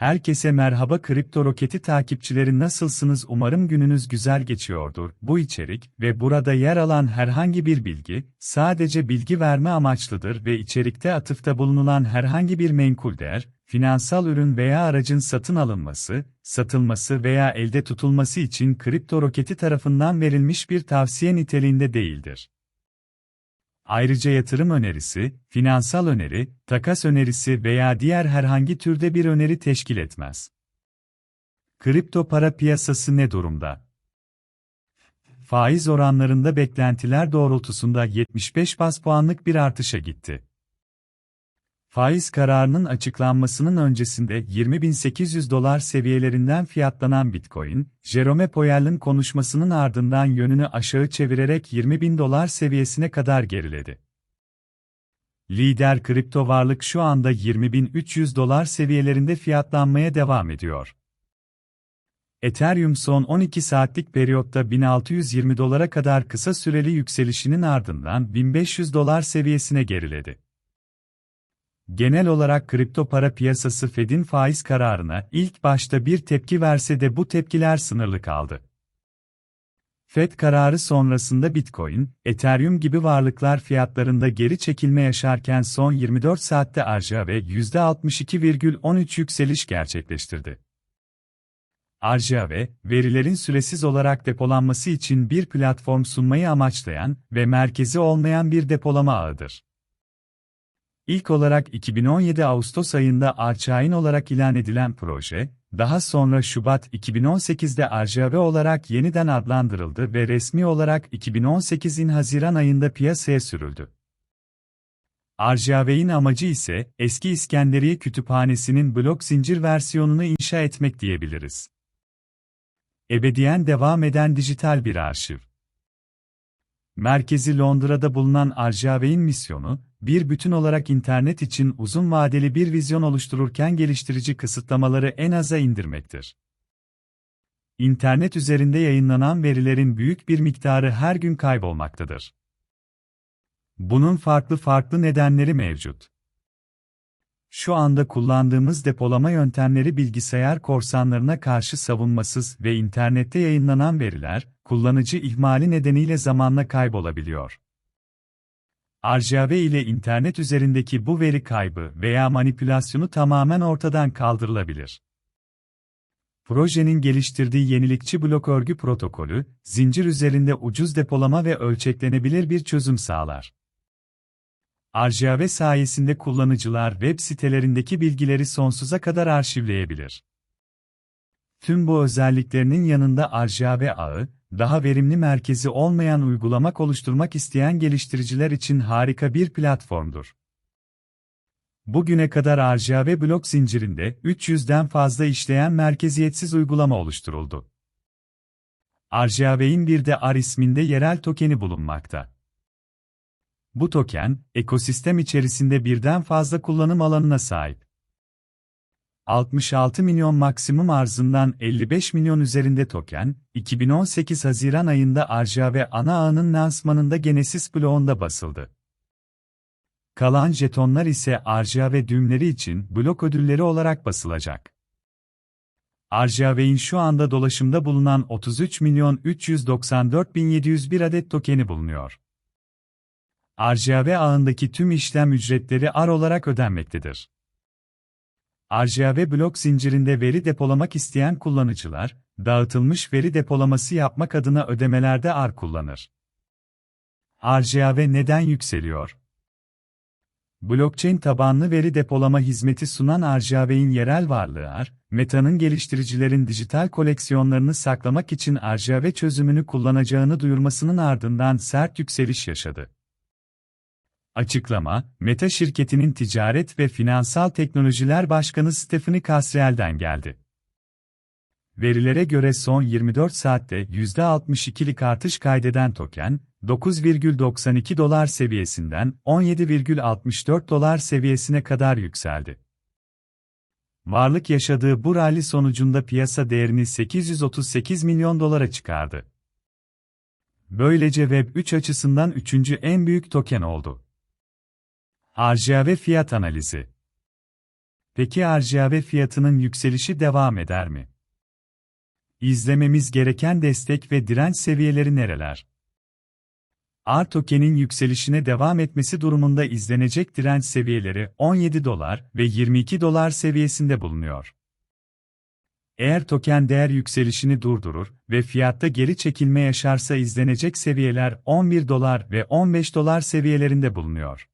Herkese merhaba Kripto Roketi takipçileri nasılsınız umarım gününüz güzel geçiyordur. Bu içerik ve burada yer alan herhangi bir bilgi, sadece bilgi verme amaçlıdır ve içerikte atıfta bulunulan herhangi bir menkul değer, finansal ürün veya aracın satın alınması, satılması veya elde tutulması için Kripto Roketi tarafından verilmiş bir tavsiye niteliğinde değildir. Ayrıca yatırım önerisi, finansal öneri, takas önerisi veya diğer herhangi türde bir öneri teşkil etmez. Kripto para piyasası ne durumda? Faiz oranlarında beklentiler doğrultusunda 75 bas puanlık bir artışa gitti. Faiz kararının açıklanmasının öncesinde 20.800 dolar seviyelerinden fiyatlanan Bitcoin, Jerome Powell'ın konuşmasının ardından yönünü aşağı çevirerek 20.000 dolar seviyesine kadar geriledi. Lider kripto varlık şu anda 20.300 dolar seviyelerinde fiyatlanmaya devam ediyor. Ethereum son 12 saatlik periyotta 1620 dolara kadar kısa süreli yükselişinin ardından 1500 dolar seviyesine geriledi. Genel olarak kripto para piyasası Fed'in faiz kararına ilk başta bir tepki verse de bu tepkiler sınırlı kaldı. Fed kararı sonrasında Bitcoin, Ethereum gibi varlıklar fiyatlarında geri çekilme yaşarken son 24 saatte ve %62,13 yükseliş gerçekleştirdi. ve verilerin süresiz olarak depolanması için bir platform sunmayı amaçlayan ve merkezi olmayan bir depolama ağıdır. İlk olarak 2017 Ağustos ayında Arçain olarak ilan edilen proje, daha sonra Şubat 2018'de Arjave olarak yeniden adlandırıldı ve resmi olarak 2018'in Haziran ayında piyasaya sürüldü. Arjave'in amacı ise eski İskenderiye Kütüphanesi'nin blok zincir versiyonunu inşa etmek diyebiliriz. Ebediyen devam eden dijital bir arşiv. Merkezi Londra'da bulunan Arjave'in misyonu, bir bütün olarak internet için uzun vadeli bir vizyon oluştururken geliştirici kısıtlamaları en aza indirmektir. İnternet üzerinde yayınlanan verilerin büyük bir miktarı her gün kaybolmaktadır. Bunun farklı farklı nedenleri mevcut. Şu anda kullandığımız depolama yöntemleri bilgisayar korsanlarına karşı savunmasız ve internette yayınlanan veriler, kullanıcı ihmali nedeniyle zamanla kaybolabiliyor. RJV ile internet üzerindeki bu veri kaybı veya manipülasyonu tamamen ortadan kaldırılabilir. Projenin geliştirdiği yenilikçi blok örgü protokolü, zincir üzerinde ucuz depolama ve ölçeklenebilir bir çözüm sağlar. RJV sayesinde kullanıcılar web sitelerindeki bilgileri sonsuza kadar arşivleyebilir. Tüm bu özelliklerinin yanında RJV ağı, daha verimli merkezi olmayan uygulamak oluşturmak isteyen geliştiriciler için harika bir platformdur. Bugüne kadar RJA ve blok zincirinde 300'den fazla işleyen merkeziyetsiz uygulama oluşturuldu. RJAV'in bir de AR isminde yerel tokeni bulunmakta. Bu token, ekosistem içerisinde birden fazla kullanım alanına sahip. 66 milyon maksimum arzından 55 milyon üzerinde token, 2018 Haziran ayında Arja ve ana ağının lansmanında Genesis bloğunda basıldı. Kalan jetonlar ise Arja ve düğümleri için blok ödülleri olarak basılacak. Arjave'in şu anda dolaşımda bulunan 33 milyon 394 bin 701 adet tokeni bulunuyor. Arjave ağındaki tüm işlem ücretleri AR olarak ödenmektedir. RJA blok zincirinde veri depolamak isteyen kullanıcılar, dağıtılmış veri depolaması yapmak adına ödemelerde AR kullanır. RJA neden yükseliyor? Blockchain tabanlı veri depolama hizmeti sunan RJAV'in yerel varlığı AR, Meta'nın geliştiricilerin dijital koleksiyonlarını saklamak için RJAV çözümünü kullanacağını duyurmasının ardından sert yükseliş yaşadı. Açıklama, Meta şirketinin ticaret ve finansal teknolojiler başkanı Stephanie Casriel'den geldi. Verilere göre son 24 saatte %62'lik artış kaydeden token, 9,92 dolar seviyesinden 17,64 dolar seviyesine kadar yükseldi. Varlık yaşadığı bu rally sonucunda piyasa değerini 838 milyon dolara çıkardı. Böylece Web3 açısından üçüncü en büyük token oldu. Harcaya ve fiyat analizi. Peki RGB fiyatının yükselişi devam eder mi? İzlememiz gereken destek ve direnç seviyeleri nereler? R token'in yükselişine devam etmesi durumunda izlenecek direnç seviyeleri 17 dolar ve 22 dolar seviyesinde bulunuyor. Eğer token değer yükselişini durdurur ve fiyatta geri çekilme yaşarsa izlenecek seviyeler 11 dolar ve 15 dolar seviyelerinde bulunuyor.